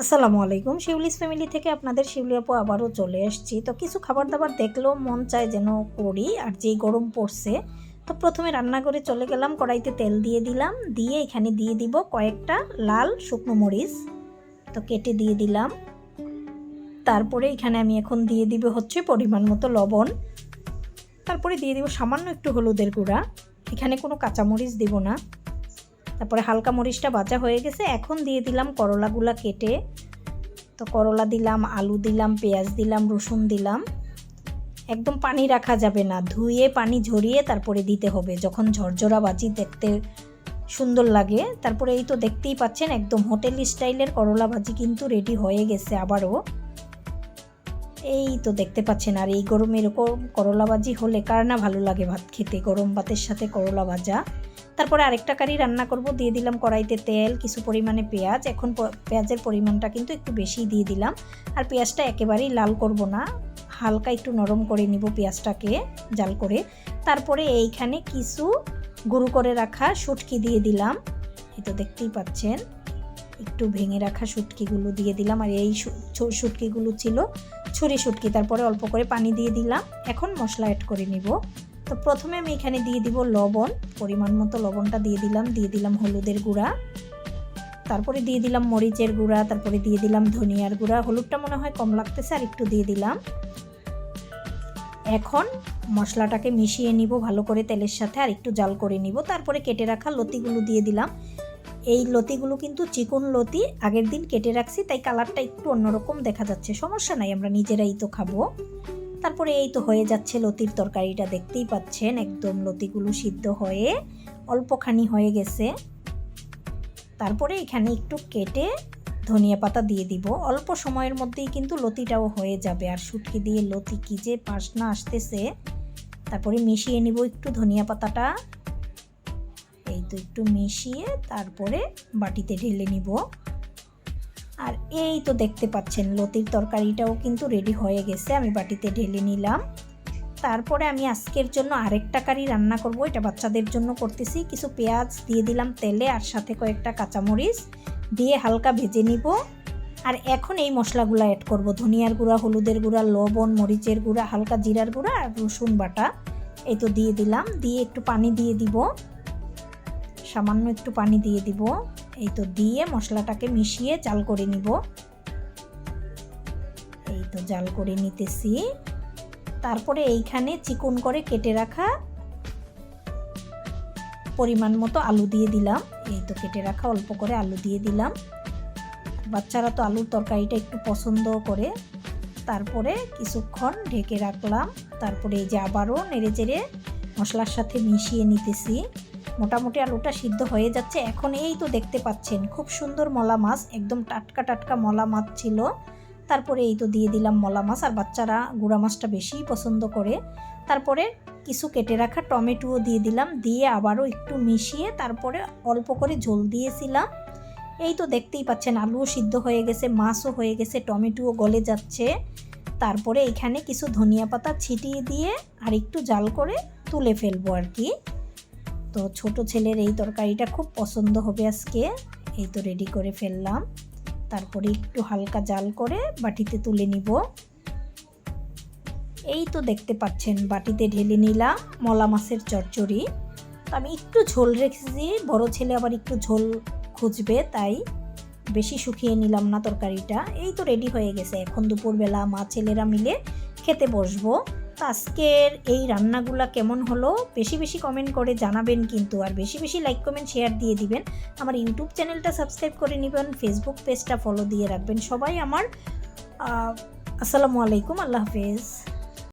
আসসালামু আলাইকুম। শিউলিস ফ্যামিলি থেকে আপনাদের শিউলি আপু আবারও চলে এসেছি তো কিছু খাবার দাবার দেখলেও মন চায় যেন করি। আর যেই গরম পড়ছে, তো প্রথমে রান্না করে চলে গেলাম। কড়াইতে তেল দিয়ে দিলাম। দিয়ে এখানে দিয়ে দিব কয়েকটা লাল শুকনো মরিচ। তো কেটে দিয়ে দিলাম। তারপরে এখানে আমি এখন দিয়ে দিব হচ্ছে পরিমাণ মতো লবণ। তারপরে দিয়ে দিব সামান্য একটু হলুদের গুঁড়া। এখানে কোনো কাঁচামরিচ দিব না। তারপরে হালকা মরিচটা ভাজা হয়ে গেছে। এখন দিয়ে দিলাম করলাগুলা কেটে। তো করলা দিলাম, আলু দিলাম, পেঁয়াজ দিলাম, রসুন দিলাম। একদম পানি রাখা যাবে না। ধুয়ে পানি ঝরিয়ে তারপরে দিতে হবে। যখন ঝরঝরা বাজি দেখতে সুন্দর লাগে। তারপরে এই তো দেখতেই পাচ্ছেন, একদম হোটেল স্টাইলের করলা ভাজি কিন্তু রেডি হয়ে গেছে আবারও। এই তো দেখতে পাচ্ছেন, আর এই গরমে এরকম করলা ভাজি হলে কার না ভালো লাগে ভাত খেতে? গরম ভাতের সাথে করলা ভাজা। তারপরে আরেকটা কারি রান্না করব, দিয়ে দিলাম কড়াইতে তেল, কিছু পরিমাণে পেঁয়াজ। এখন পেঁয়াজের পরিমাণটা কিন্তু একটু বেশি দিয়ে দিলাম। আর পেঁয়াজটা একেবারেই লাল করব না, হালকা একটু নরম করে নিব পেঁয়াজটাকে, জাল করে। তারপরে এইখানে কিছু গুঁড়ো করে রাখা শুটকি দিয়ে দিলাম। এই তো দেখতেই পাচ্ছেন, একটু ভেঙে রাখা শুটকিগুলো দিয়ে দিলাম। আর এই শুটকিগুলো ছিল ছুরি শুটকি, তারপরে অল্প করে পানি দিয়ে দিলাম। এখন মশলা অ্যাড করে নিব। তো প্রথমে আমি এখানে দিয়ে দিব লবণ, পরিমাণ মতো লবণটা দিয়ে দিলাম দিয়ে দিলাম হলুদের গুঁড়া। তারপরে দিয়ে দিলাম মরিচের গুঁড়া, তারপরে দিয়ে দিলাম ধনিয়ার গুঁড়া। হলুদটা মনে হয় কম লাগতেছে, আর একটু দিয়ে দিলাম। এখন মশলাটাকে মিশিয়ে নিব ভালো করে তেলের সাথে, আর একটু জাল করে নিব। তারপরে কেটে রাখা লতিগুলো দিয়ে দিলাম। এই লতিগুলো কিন্তু চিকন লতি, আগের দিন কেটে রাখছি, তাই কালারটা একটু অন্যরকম দেখা যাচ্ছে। সমস্যা নাই, আমরা নিজেরাই তো খাব। তারপরে এই তো হয়ে যাচ্ছে লতির তরকারিটা, দেখতেই পাচ্ছেন একদম লতিগুলো সিদ্ধ হয়ে অল্পখানি হয়ে গেছে। তারপরে এখানে একটু কেটে ধনিয়া পাতা দিয়ে দিব। অল্প সময়ের মধ্যেই কিন্তু লতিটাও হয়ে যাবে। আর শুটকি দিয়ে লতি কি যে পাশনা আসতেছে, তারপরে মিশিয়ে নিব একটু ধনিয়া পাতাটা। এই তো একটু মিশিয়ে তারপরে বাটিতে ঢেলে নিব। আর এই তো দেখতে পাচ্ছেন, লতির তরকারিটাও কিন্তু রেডি হয়ে গেছে, আমি বাটিতে ঢেলে নিলাম। তারপরে আমি আজকের জন্য আরেকটা কারি রান্না করব, এটা বাচ্চাদের জন্য করতেছি। কিছু পেঁয়াজ দিয়ে দিলাম তেলে আর সাথে কয়েকটা কাঁচামরিচ দিয়ে হালকা ভেজে নিব। আর এখন এই মশলাগুলো অ্যাড করব, ধনিয়ার গুঁড়া, হলুদের গুঁড়া, লবণ, মরিচের গুঁড়া, হালকা জিরার গুঁড়া আর রসুন বাটা। এই তো দিয়ে দিলাম, দিয়ে একটু পানি দিয়ে দিব। সামান্য একটু পানি দিয়ে দিব। এই তো দিয়ে মশলাটাকে মিশিয়ে জাল করে নিব। এই তো জাল করে নিতেছি। তারপরে এইখানে চিকন করে কেটে রাখা পরিমাণ মতো আলু দিয়ে দিলাম। এই তো কেটে রাখা অল্প করে আলু দিয়ে দিলাম। বাচ্চারা তো আলুর তরকারিটা একটু পছন্দ করে। তারপরে কিছুক্ষণ ঢেকে রাখলাম। তারপরে এই যে আবারও নেড়ে চেড়ে মশলার সাথে মিশিয়ে নিতেছি। মোটামুটি আলুটা সিদ্ধ হয়ে যাচ্ছে। এখন এই তো দেখতে পাচ্ছেন, খুব সুন্দর মলা মাছ, একদম টাটকা টাটকা মলা মাছ ছিল। তারপরে এই তো দিয়ে দিলাম মলা মাছ, আর বাচ্চারা গুঁড়া মাছটা বেশিই পছন্দ করে। তারপরে কিছু কেটে রাখা টমেটোও দিয়ে দিলাম, দিয়ে আবারও একটু মিশিয়ে তারপরে অল্প করে ঝোল দিয়েছিলাম। এই তো দেখতেই পাচ্ছেন, আলুও সিদ্ধ হয়ে গেছে, মাছও হয়ে গেছে, টমেটোও গলে যাচ্ছে। তারপরে এখানে কিছু ধনিয়া পাতা ছিটিয়ে দিয়ে আর একটু জাল করে তুলে ফেলব আর কি। তো ছোট ছেলের এই তরকারিটা খুব পছন্দ হবে আজকে। এই তো রেডি করে ফেললাম। তারপরে একটু হালকা জাল করে বাটিতে তুলে নিব। এই তো দেখতে পাচ্ছেন, বাটিতে ঢেলে নিলাম মলা মাছের চচ্চড়ি। তো আমি একটু ঝোল রেখেছি, বড় ছেলে আবার একটু ঝোল খুঁজবে, তাই বেশি শুকিয়ে নিলাম না তরকারিটা। এই তো রেডি হয়ে গেছে। এখন দুপুরবেলা মা ছেলেরা মিলে খেতে বসবো। তো আজকের এই রান্নাগুলা কেমন হলো? বেশি বেশি কমেন্ট করে জানাবেন কিন্তু, আর বেশি বেশি লাইক কমেন্ট শেয়ার দিয়ে দিবেন। আমার ইউটিউব চ্যানেলটা সাবস্ক্রাইব করে নেবেন ফেসবুক পেজটা ফলো দিয়ে রাখবেন। সবাই আমার আসসালামু আলাইকুম, আল্লাহ হাফেজ।